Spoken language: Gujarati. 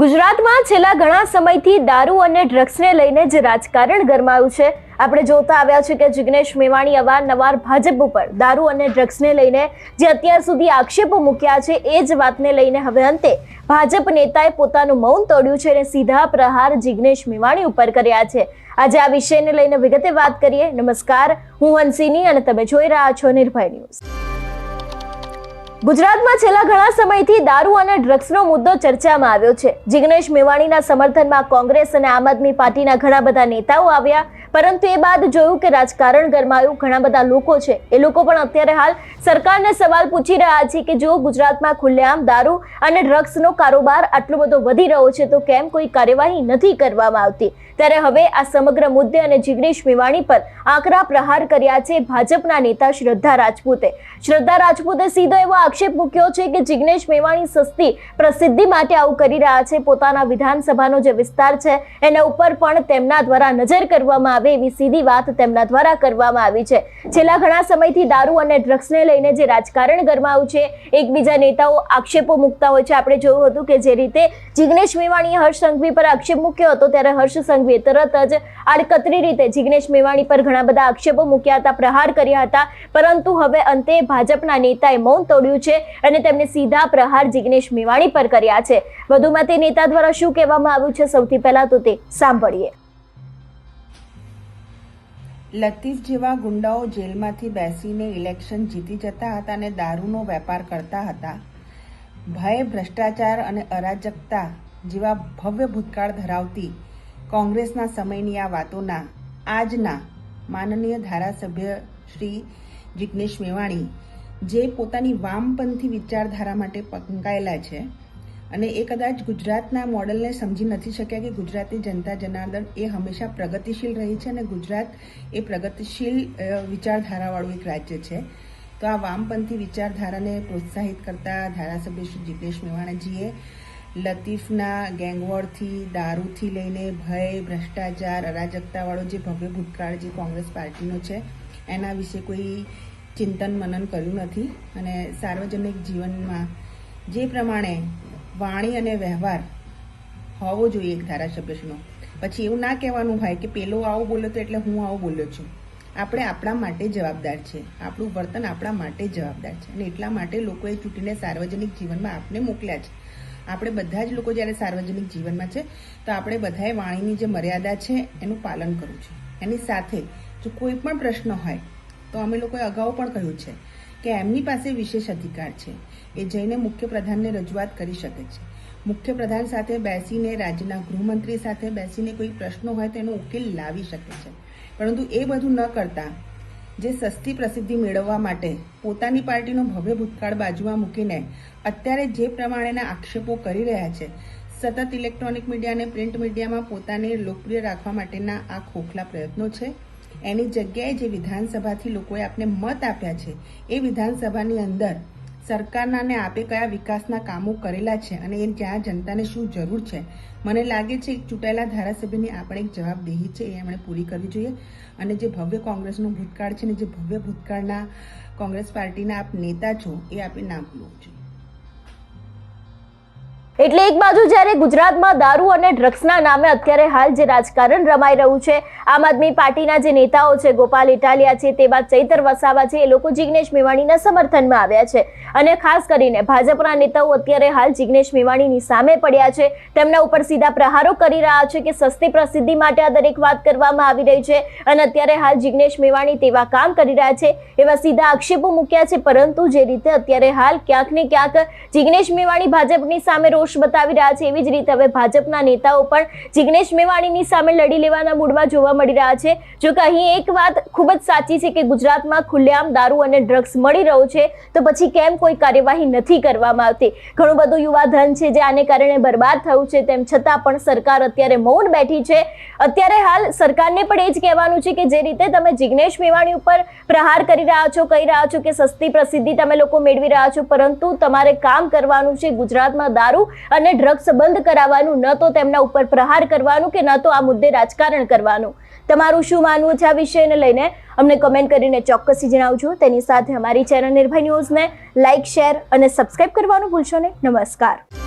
ગુજરાતમાં છેલ્લા ઘણા સમયથી દારૂ અને ડ્રગ્સને લઈને જે રાજકારણ ગરમાયું છે, આપણે જોતા આવ્યા છે કે જિગ્નેશ મેવાણી અવારનવાર ભાજપ ઉપર દારૂ અને ડ્રગ્સને લઈને જે અત્યાર સુધી આક્ષેપો મૂક્યા છે, એ જ વાતને લઈને હવે અંતે ભાજપ નેતાએ પોતાનું મૌન તોડ્યું છે અને સીધા પ્રહાર જિગ્નેશ મેવાણી ઉપર કર્યા છે. આજે આ વિષયને લઈને વિગતે વાત કરીએ. નમસ્કાર, હું હંસિની અને તમે જોઈ રહ્યા છો નિર્ભય ન્યૂઝ. ગુજરાતમાં છેલ્લા ઘણા સમયથી દારૂ અને ડ્રગ્સનો મુદ્દો ચર્ચામાં આવ્યો છે. જિગ્નેશ મેવાણીના સમર્થનમાં કોંગ્રેસ અને આમ આદમી પાર્ટીના ઘણા બધા નેતાઓ આવ્યા પરંતુ એ બાદ જોયું કે રાજકારણ ગરમાયું, ઘણા બધા લોકો છે. એ લોકો પણ અત્યારે હાલ સરકારને સવાલ પૂછી રહ્યા છે કે જો ગુજરાતમાં ખુલ્લેઆમ દારૂ અને ડ્રગ્સનો કારોબાર આટલો બધો વધી રહ્યો છે, તો કેમ કોઈ કાર્યવાહી નથી કરવામાં આવતી? ત્યારે હવે આ સમગ્ર મુદ્દે અને જિગ્નેશ મેવાણી પર આકરા પ્રહાર કર્યા છે ભાજપના નેતા શ્રદ્ધા રાજપૂતે. શ્રદ્ધા રાજપૂતે સીધો એવો આક્ષેપ મૂક્યો છે કે જિગ્નેશ મેવાણી સસ્તી પ્રસિદ્ધિ માટે આવું કરી રહ્યા છે. પોતાના વિધાનસભાનો જે વિસ્તાર છે, એના ઉપર પણ તેમના દ્વારા નજર કરવામાં આવે એવી સીધી વાત તેમના દ્વારા કરવામાં આવી છે. છેલ્લા ઘણા સમયથી દારૂ અને ડ્રગ્સને લઈને જે રાજકારણ ગરમાયું છે, એકબીજા નેતાઓ આક્ષેપો મૂકતા હોય છે. આપણે જોયું હતું કે જે રીતે જિગ્નેશ મેવાણીએ હર્ષ સંઘવી પર આક્ષેપ મૂક્યો હતો, ત્યારે હર્ષ સંઘવીએ તરત જ આડકતરી રીતે જિગ્નેશ મેવાણી પર ઘણા બધા આક્ષેપો મૂક્યા હતા, પ્રહાર કર્યા હતા. પરંતુ હવે અંતે ભાજપના નેતાએ મૌન તોડ્યું છે અને તેમને સીધા પ્રહાર જિગ્નેશ મેવાણી પર કર્યા છે. વધુમાં તે નેતા દ્વારા શું કહેવામાં આવ્યું છે? સૌથી પહેલા તો તે સાંભળીએ. લતીફ જેવા ગુંડાઓ જેલમાંથી બેસીને ઇલેક્શન જીતી જતા હતા અને દારૂનો વેપાર કરતા હતા. ભય, ભ્રષ્ટાચાર અને અરાજકતા જેવા ભવ્ય ભૂતકાળ ધરાવતી કોંગ્રેસના સમયની આ વાતોના આજના માનનીય ધારાસભ્ય શ્રી જિગ્નેશ મેવાણી, જે પોતાની વામપંથી વિચારધારા માટે પંકાયેલા છે. અને એ કદાચ ગુજરાતના મોડલને સમજી નથી શક્યા કે ગુજરાતની જનતા જનાર્દન એ હંમેશા પ્રગતિશીલ રહી છે અને ગુજરાત એ પ્રગતિશીલ વિચારધારાવાળું એક રાજ્ય છે. તો આ વામપંથી વિચારધારાને પ્રોત્સાહિત કરતા ધારાસભ્ય શ્રી જિગ્નેશ મેવાણાજીએ લતીફના ગેંગવોરથી, દારૂથી લઈને ભય, ભ્રષ્ટાચાર, અરાજકતાવાળો જે ભવ્ય ભૂતકાળ જે કોંગ્રેસ પાર્ટીનો છે, એના વિશે કોઈ ચિંતન મનન કર્યું નથી. અને સાર્વજનિક જીવનમાં જે પ્રમાણે વાણી અને વ્યવહાર હોવો જોઈએ એક ધારાસભ્યનો પછી એવું ના કહેવાનું હોય કે પેલો આવું બોલ્યો તો એટલે હું આવું બોલ્યો છું. આપણે આપણા માટે જવાબદાર છે. આપણું વર્તન આપણા માટે જવાબદાર છે. અને એટલા માટે લોકોએ ચૂંટીને સાર્વજનિક જીવનમાં આપને મોકલ્યા છે. આપણે બધા જ લોકો જ્યારે સાર્વજનિક જીવનમાં છે, તો આપણે બધાએ વાણીની જે મર્યાદા છે, એનું પાલન કરવું છે. એની સાથે જો કોઈ પણ પ્રશ્ન હોય, તો અમે લોકોએ અગાઉ પણ કહ્યું છે કે એમની પાસે વિશેષ અધિકાર છે, એ જઈને મુખ્યપ્રધાનને રજૂઆત કરી શકે છે. મુખ્યપ્રધાન સાથે બેસીને, રાજ્યના ગૃહમંત્રી સાથે બેસીને કોઈ પ્રશ્નો હોય તો એનો ઉકેલ લાવી શકે છે. પરંતુ એ બધું ન કરતા, જે સસ્તી પ્રસિદ્ધિ મેળવવા માટે પોતાની પાર્ટીનો ભવ્ય ભૂતકાળ બાજુમાં મૂકીને અત્યારે જે પ્રમાણેના આક્ષેપો કરી રહ્યા છે, સતત ઇલેક્ટ્રોનિક મીડિયા અને પ્રિન્ટ મીડિયામાં પોતાને લોકપ્રિય રાખવા માટેના આ ખોખલા પ્રયત્નો છે. એની જગ્યાએ જે વિધાનસભાથી લોકોએ આપને મત આપ્યા છે, એ વિધાનસભાની અંદર સરકારના ને આપે કયા વિકાસના કામો કરેલા છે અને એ જ્યાં જનતાને શું જરૂર છે? મને લાગે છે એક ચૂંટાયેલા ધારાસભ્યની આપણે એક જવાબદેહી છે, એ એમણે પૂરી કરવી જોઈએ. અને જે ભવ્ય કોંગ્રેસનો ભૂતકાળ છે ને જે ભવ્ય ભૂતકાળના કોંગ્રેસ પાર્ટીના આપ નેતા છો, એ આપણે ના ભૂલવું જોઈએ. એટલે એક બાજુ જ્યારે ગુજરાતમાં દારૂ અને ડ્રગ્સના નામે અત્યારે હાલ જે રાજકારણ રમાઈ રહ્યું છે, આમ આદમી પાર્ટીના જે નેતાઓ છે, ગોપાલ ઇટાલિયા છે, તે બાદ ચૈતર વસાવા છે, એ લોકો જિગ્નેશ મેવાણીના સમર્થનમાં આવ્યા છે. અને ખાસ કરીને ભાજપના નેતાઓ અત્યારે હાલ જિગ્નેશ મેવાણીની સામે પડ્યા છે. તેમના ઉપર સીધા પ્રહારો કરી રહ્યા છે કે સસ્તી પ્રસિદ્ધિ માટે આ દરેક વાત કરવામાં આવી રહી છે. અને અત્યારે હાલ જિગ્નેશ મેવાણી તેવા કામ કરી રહ્યા છે, એવા સીધા આક્ષેપો મૂક્યા છે. પરંતુ જે રીતે અત્યારે હાલ ક્યાંક ને ક્યાંક જિગ્નેશ મેવાણી ભાજપની સામે રોષ બતાવી રહ્યા છે એવી જ રીતે હવે ભાજપના નેતાઓ પણ જિગ્નેશ મેવાણીની સામે લડી લેવાના મૂડમાં જોવા મળી રહ્યા છે. જો કે અહીં એક વાત ખૂબ જ સાચી છે કે ગુજરાતમાં ખુલ્લેઆમ દારૂ અને ડ્રગ્સ મળી રહ્યો છે, તો પછી કેમ કોઈ કાર્યવાહી નથી કરવામાં આવતી? ઘણું બધું યુવા ધન છે જે આને કારણે બરબાદ થયું છે, તેમ છતાં પણ સરકાર અત્યારે મૌન બેઠી છે. અત્યારે હાલ સરકારને પણ એ જ કહેવાનું છે કે જે રીતે તમે જિગ્નેશ મેવાણી ઉપર પ્રહાર કરી રહ્યા છો, કહી રહ્યા છો કે સસ્તી પ્રસિદ્ધિ તમે લોકો મેળવી રહ્યા છો, પરંતુ તમારે કામ કરવાનું છે ગુજરાતમાં દારૂ અને ડ્રગ્સ બંધ કરાવવાનું, ન તો તેમના ઉપર પ્રહાર કરવાનું કે ન તો આ મુદ્દે રાજકારણ કરવાનું. તમારું શું માનવું છે આ વિષયને લઈને? અમને કમેન્ટ કરીને ચોક્કસથી જણાવજો. તેની સાથે અમારી ચેનલ નિર્ભય ન્યૂઝને લાઇક શેર અને સબસ્ક્રાઇબ કરવાનું ભૂલશો નહીં. નમસ્કાર.